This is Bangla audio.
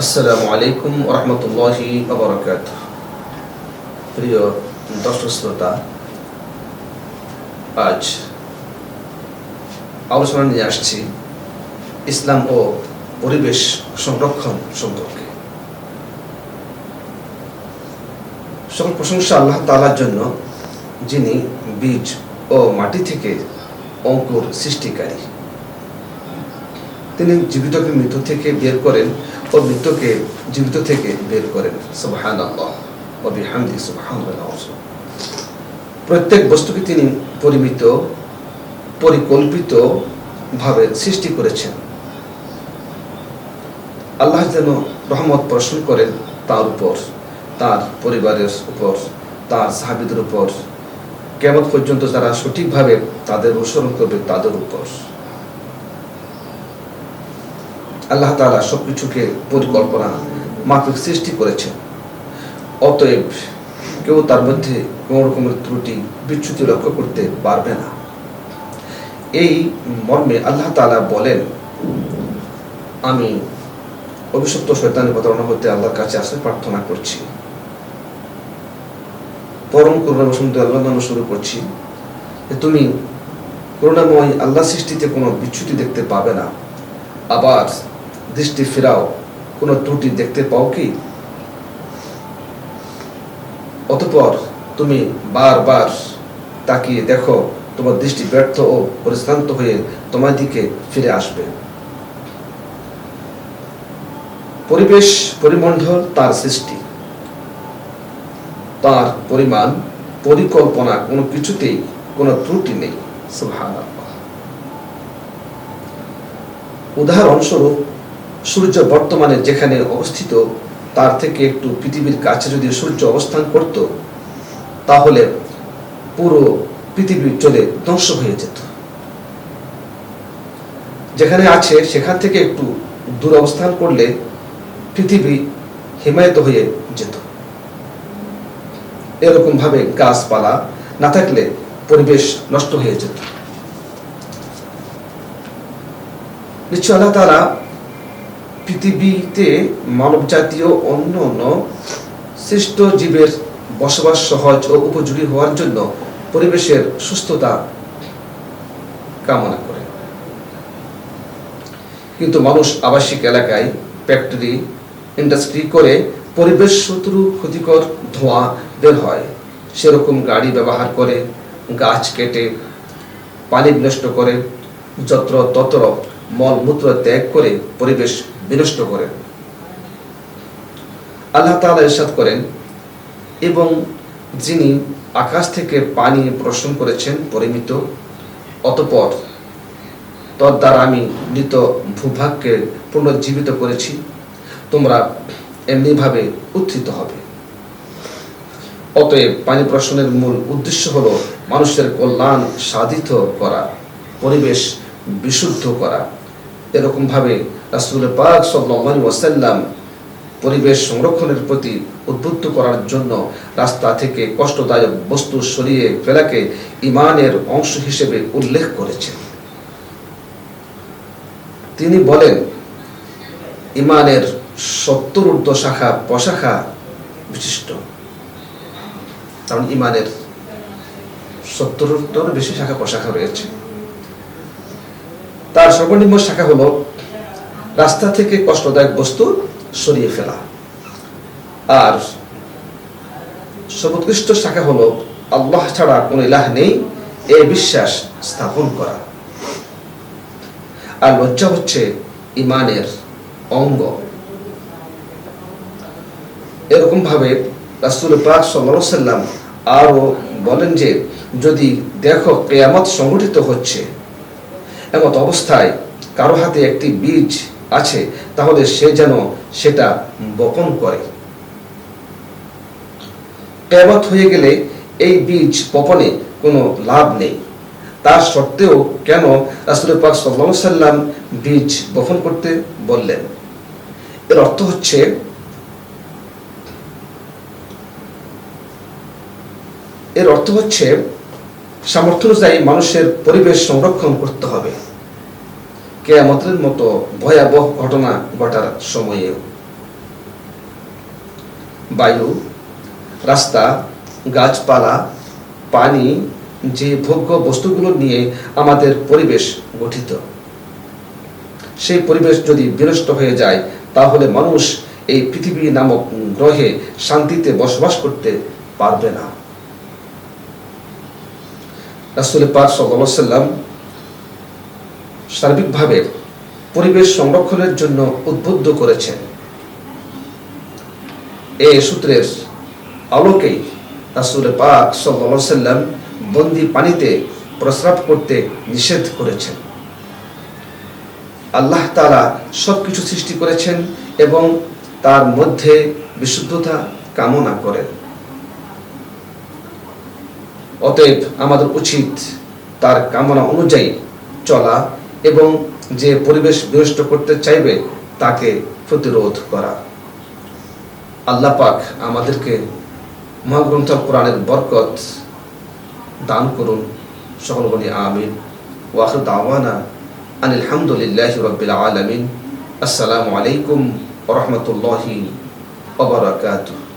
আসসালামু আলাইকুম রহমতুল্লাহি আবরকাত প্রিয় দর্শক শ্রোতা, আজ আলোচনা নিয়ে আসছি ইসলাম ও পরিবেশ সংরক্ষণ সম্পর্কে। সকল প্রশংসা আল্লাহ তালার জন্য, যিনি বীজ ও মাটি থেকে অঙ্কুর সৃষ্টিকারী। তিনি জীবিতকে মৃত থেকে বের করেন ও মৃতকে জীবিত থেকে বের করেন। সুবহান আল্লাহ ও বিহামদি সুবহান প্রত্যেক বস্তুকে তিনি পরিমিত পরিকল্পিত ভাবে সৃষ্টি করেছেন। আল্লাহ যেন রহমত প্রশ্ন করেন তার উপর, তার পরিবারের উপর, তার সাহাবিদের উপর। কেমন পর্যন্ত যারা সঠিকভাবে তাদের অনুসরণ করবে তাদের উপর। আল্লাহ তালা সবকিছুকে পরিকল্পনা মাফিক সৃষ্টি করেছেন। অতএব কেউ তার মধ্যে কোন রকমের ত্রুটি, বিচ্যুতি লক্ষ্য করতে পারবে না। এই মর্মে আল্লাহ তালা বলেন, আমি অভিশপ্ত শৈতানের প্রতারণা হতে আল্লাহর কাছে আসতে প্রার্থনা করছি। পরম করুণা বসন্ত আল্লাহ নামে শুরু করছি তুমি করুণাময় আল্লাহ সৃষ্টিতে কোনো বিচ্যুতি দেখতে পাবে না। আবার দৃষ্টি ফেরাও। কোনো ত্রুটি দেখতে পাও কি? অতপর তুমি বারবার তাকিয়ে দেখো, তোমার দৃষ্টি ব্যর্থ ও পরিশ্রান্ত হয়ে তোমার দিকে ফিরে আসবে। পরিবেশ, পরিমণ্ডল, তার সৃষ্টি। তার পরিমাণ, পরিকল্পনা, কোনো কিছুতেই কোনো ত্রুটি নেই। উদাহরণস্বরূপ সূর্য বর্তমানে যেখানে অবস্থিত, তার থেকে একটু পৃথিবীর কাছে যদি সূর্য অবস্থান করত, তাহলে পুরো পৃথিবী চলে ধ্বংস হয়ে যেত। যেখানে আছে, সেখান থেকে একটু দূর অবস্থান করলে পৃথিবী হিমায়িত হয়ে যেত। এরকম ভাবে গাছপালা না থাকলে পরিবেশ নষ্ট হয়ে যেত। নিশ্চয় আল্লাহ তারা পৃথিবীতে মানব জাতীয় অন্য অন্য সৃষ্ট জীবের বসবাস সহজ ও উপযোগী হওয়ার জন্য পরিবেশের সুস্থতা কামনা করে। কিন্তু মানুষ আবাসিক এলাকায় ফ্যাক্টরি, ইন্ডাস্ট্রি করে পরিবেশ শত্রু ক্ষতিকর ধোঁয়া বের হয়। সেরকম গাড়ি ব্যবহার করে, গাছ কেটে, পানি বিনষ্ট করে, যত্র তত্র মলমূত্র ত্যাগ করে পরিবেশ বিনষ্ট করেন আল্লাহ তাআলা ইরশাদ করেন, এবং যিনি আকাশ থেকে পানি প্রশ্ন করেছেন পরিমিত, অতপর তদ দ্বারা আমি মৃত ভূভাগকে পুনর্জীবিত করেছি, তোমরা এমনিভাবে উত্থিত হবে। অতএব পানি প্রশ্নের মূল উদ্দেশ্য হলো মানুষের কল্যাণ সাধিত করা, পরিবেশ বিশুদ্ধ করা। এরকম ভাবে রাসুল পাক সাল্লাল্লাহু ওয়াসাল্লাম পরিবেশ সংরক্ষণের প্রতি উদ্বুদ্ধ করার জন্য রাস্তা থেকে কষ্টদায়ক বস্তু সরিয়ে ফেলাকে ইমানের অংশ হিসেবে উল্লেখ করেছেন। তিনি বলেন ইমানের সত্তর ঊর্ধ্ব শাখা প্রশাখা বিশিষ্ট। কারণ ইমানের সত্তর বেশি শাখা প্রশাখা রয়েছে। তার সর্বনিম্ন শাখা হলো রাস্তা থেকে কষ্টদায়ক বস্তু সরিয়ে ফেলা। আর সর্বোৎকৃষ্ট শাখা হলো, আল্লাহ ছাড়া কোন ইলাহ নেই, এ বিশ্বাস স্থাপন করা। আর লজ্জা হচ্ছে ইমানের অঙ্গ। এরকম ভাবে রাসুল পাক সাল্লাম আরও বলেন যে, যদি দেখো কেয়ামত সংগঠিত হচ্ছে, এমত অবস্থায় কারও হাতে একটি বীজ আছে, তাহলে সে যেন সেটা বপন করে। কেয়ামত হয়ে গেলে এই বীজ বপনে কোনো লাভ নেই। তার সত্ত্বেও কেন রাসুল পাক সাল্লাহ সাল্লাম বীজ বপন করতে বললেন? এর অর্থ হচ্ছে, এর অর্থ হচ্ছে সামর্থ্য অনুযায়ী মানুষের পরিবেশ সংরক্ষণ করতে হবে। কেয়ামতের মতো ভয়াবহ ঘটনা ঘটার সময়েও বায়ু, রাস্তা, গাছপালা, পানি যে ভোগ্য বস্তুগুলো নিয়ে আমাদের পরিবেশ গঠিত। সেই পরিবেশ যদি বিনষ্ট হয়ে যায়, তাহলে মানুষ এই পৃথিবী নামক গ্রহে শান্তিতে বসবাস করতে পারবে না। রাসুল পাক সাল্লাম সার্বিকভাবে পরিবেশ সংরক্ষণের জন্য উদ্বুদ্ধ করেছেন। এই সূত্রের আলোকেই রাসুল পাক সাল্লাম বন্দি পানিতে প্রস্রাব করতে নিষেধ করেছেন। আল্লাহ তারা সব কিছু সৃষ্টি করেছেন এবং তার মধ্যে বিশুদ্ধতা কামনা করেন। অতএব আমাদের উচিত তার কামনা অনুযায়ী চলা এবং যে পরিবেশ বিনষ্ট করতে চাইবে, তাকে প্রতিরোধ করা। আল্লাহ পাক আমাদেরকে মহাগ্রন্থ কোরআনের বরকত দান করুন। সকল বলি আমিন। ওয়াহ দাওয়ানা আনিল হামদুলিল্লাহি রাব্বিল আলামিন। আসসালামু আলাইকুম রাহমাতুল্লাহি ওয়া বারাকাতুহু।